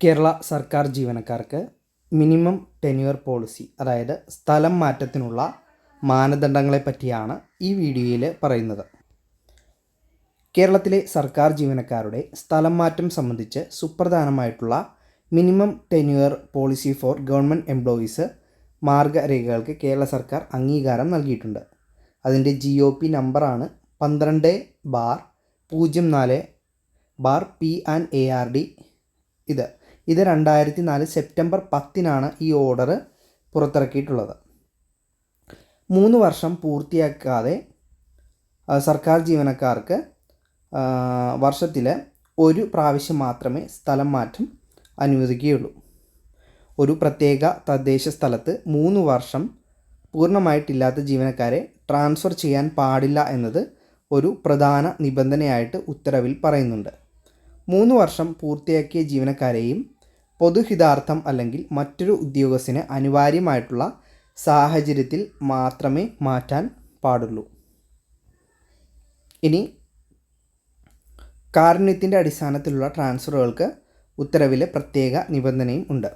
കേരള സർക്കാർ ജീവനക്കാർക്ക് minimum tenure policy അതായത് സ്ഥലം മാറ്റത്തിനുള്ള മാനദണ്ഡങ്ങളെ പറ്റിയാണ് ഈ വീഡിയോയിൽ പറയുന്നത്. കേരളത്തിലെ സർക്കാർ ജീവനക്കാരുടെ സ്ഥലം മാറ്റം സംബന്ധിച്ച് സുപ്രധാനമായിട്ടുള്ള minimum tenure policy for government employees മാർഗരേഖകൾക്ക് Kerala സർക്കാർ അംഗീകാരം നൽകിയിട്ടുണ്ട്. അതിന്റെ ജി ഒ പി നമ്പറാണ് പന്ത്രണ്ട് ബാർ പൂജ്യം നാല് bar P and A R D ഇത് ഇത് രണ്ടായിരത്തി നാല് സെപ്റ്റംബർ പത്തിനാണ് ഈ ഓർഡർ പുറത്തിറക്കിയിട്ടുള്ളത്. മൂന്ന് വർഷം പൂർത്തിയാക്കാതെ സർക്കാർ ജീവനക്കാർക്ക് വർഷത്തിൽ ഒരു പ്രാവശ്യം മാത്രമേ സ്ഥലം മാറ്റം അനുവദിക്കുകയുള്ളൂ. ഒരു പ്രത്യേക തദ്ദേശ സ്ഥലത്ത് മൂന്ന് വർഷം പൂർണമായിട്ടില്ലാത്ത ജീവനക്കാരെ ട്രാൻസ്ഫർ ചെയ്യാൻ പാടില്ല എന്നത് ഒരു പ്രധാന നിബന്ധനയായിട്ട് ഉത്തരവിൽ പറയുന്നുണ്ട്. മൂന്ന് വർഷം പൂർത്തിയാക്കിയ ജീവനക്കാരെയും പൊതുഹിതാർത്ഥം അല്ലെങ്കിൽ മറ്റൊരു ഉദ്യോഗസ്ഥന് അനിവാര്യമായിട്ടുള്ള സാഹചര്യത്തിൽ മാത്രമേ മാറ്റാൻ പാടുള്ളൂ. ഇനി കാരുണ്യത്തിന്റെ അടിസ്ഥാനത്തിലുള്ള ട്രാൻസ്ഫറുകൾക്ക് ഉത്തരവിൽ പ്രത്യേക നിബന്ധനയും ഉണ്ട്.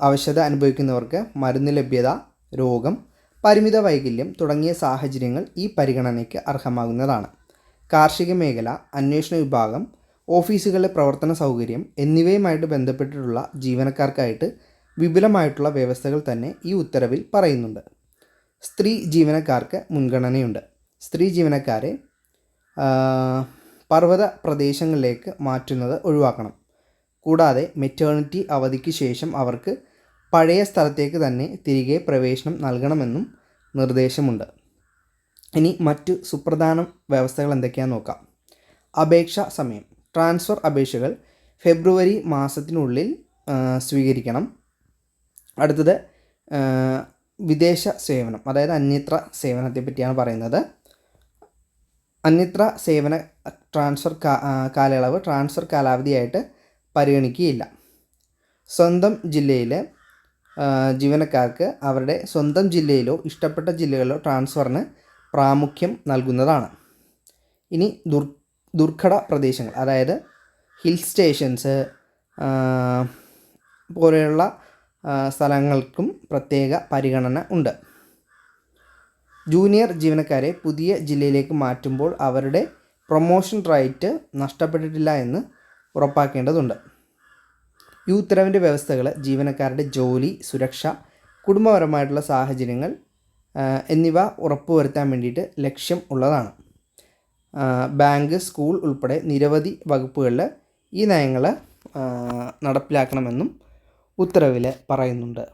അവശത അനുഭവിക്കുന്നവർക്ക് മരുന്ന് ലഭ്യത രോഗം പരിമിത വൈകല്യം തുടങ്ങിയ സാഹചര്യങ്ങൾ ഈ പരിഗണനയ്ക്ക് അർഹമാകുന്നതാണ്. കാർഷിക മേഖല അന്വേഷണ വിഭാഗം ഓഫീസുകളിലെ പ്രവർത്തന സൗകര്യം എന്നിവയുമായിട്ട് ബന്ധപ്പെട്ടിട്ടുള്ള ജീവനക്കാർക്കായിട്ട് വിപുലമായിട്ടുള്ള വ്യവസ്ഥകൾ തന്നെ ഈ ഉത്തരവിൽ പറയുന്നുണ്ട്. സ്ത്രീ ജീവനക്കാർക്ക് മുൻഗണനയുണ്ട്. സ്ത്രീ ജീവനക്കാരെ പർവത പ്രദേശങ്ങളിലേക്ക് മാറ്റുന്നത് ഒഴിവാക്കണം. കൂടാതെ മെറ്റേണിറ്റി അവധിക്ക് ശേഷം അവർക്ക് പഴയ സ്ഥലത്തേക്ക് തന്നെ തിരികെ പ്രവേശനം നൽകണമെന്നും നിർദ്ദേശമുണ്ട്. ഇനി മറ്റു സുപ്രധാന വ്യവസ്ഥകൾ എന്തൊക്കെയാണെന്ന് നോക്കാം. അപേക്ഷാ സമയം. ട്രാൻസ്ഫർ അപേക്ഷകൾ ഫെബ്രുവരി മാസത്തിനുള്ളിൽ സ്വീകരിക്കണം. അടുത്തത് വിദേശ സേവനം അതായത് അന്യത്ര സേവനത്തെ പറ്റിയാണ് പറയുന്നത്. അന്യത്ര സേവന ട്രാൻസ്ഫർ കാലയളവ് ട്രാൻസ്ഫർ കാലാവധിയായിട്ട് പരിഗണിക്കുകയില്ല. സ്വന്തം ജില്ലയിലെ ജീവനക്കാർക്ക് അവരുടെ സ്വന്തം ജില്ലയിലോ ഇഷ്ടപ്പെട്ട ജില്ലകളിലോ ട്രാൻസ്ഫറിന് പ്രാമുഖ്യം നൽകുന്നതാണ്. ഇനി ദുർ ദുർഘട പ്രദേശങ്ങൾ അതായത് ഹിൽ സ്റ്റേഷൻസ് പോലെയുള്ള സ്ഥലങ്ങൾക്കും പ്രത്യേക പരിഗണന ഉണ്ട്. ജൂനിയർ ജീവനക്കാരെ പുതിയ ജില്ലയിലേക്ക് മാറ്റുമ്പോൾ അവരുടെ പ്രൊമോഷൻ റൈറ്റ് നഷ്ടപ്പെട്ടിട്ടില്ല എന്ന് ഉറപ്പാക്കേണ്ടതുണ്ട്. ഈ ഉത്തരവിന്റെ വ്യവസ്ഥകൾ ജീവനക്കാരുടെ ജോലി സുരക്ഷ കുടുംബപരമായിട്ടുള്ള സാഹചര്യങ്ങൾ എന്നിവ ഉറപ്പുവരുത്താൻ വേണ്ടിയിട്ട് ലക്ഷ്യം ഉള്ളതാണ്. ബാങ്ക് സ്കൂൾ ഉൾപ്പെടെ നിരവധി വകുപ്പുകളിൽ ഈ നയങ്ങൾ നടപ്പിലാക്കണമെന്നും ഉത്തരവിൽ പറയുന്നുണ്ട്.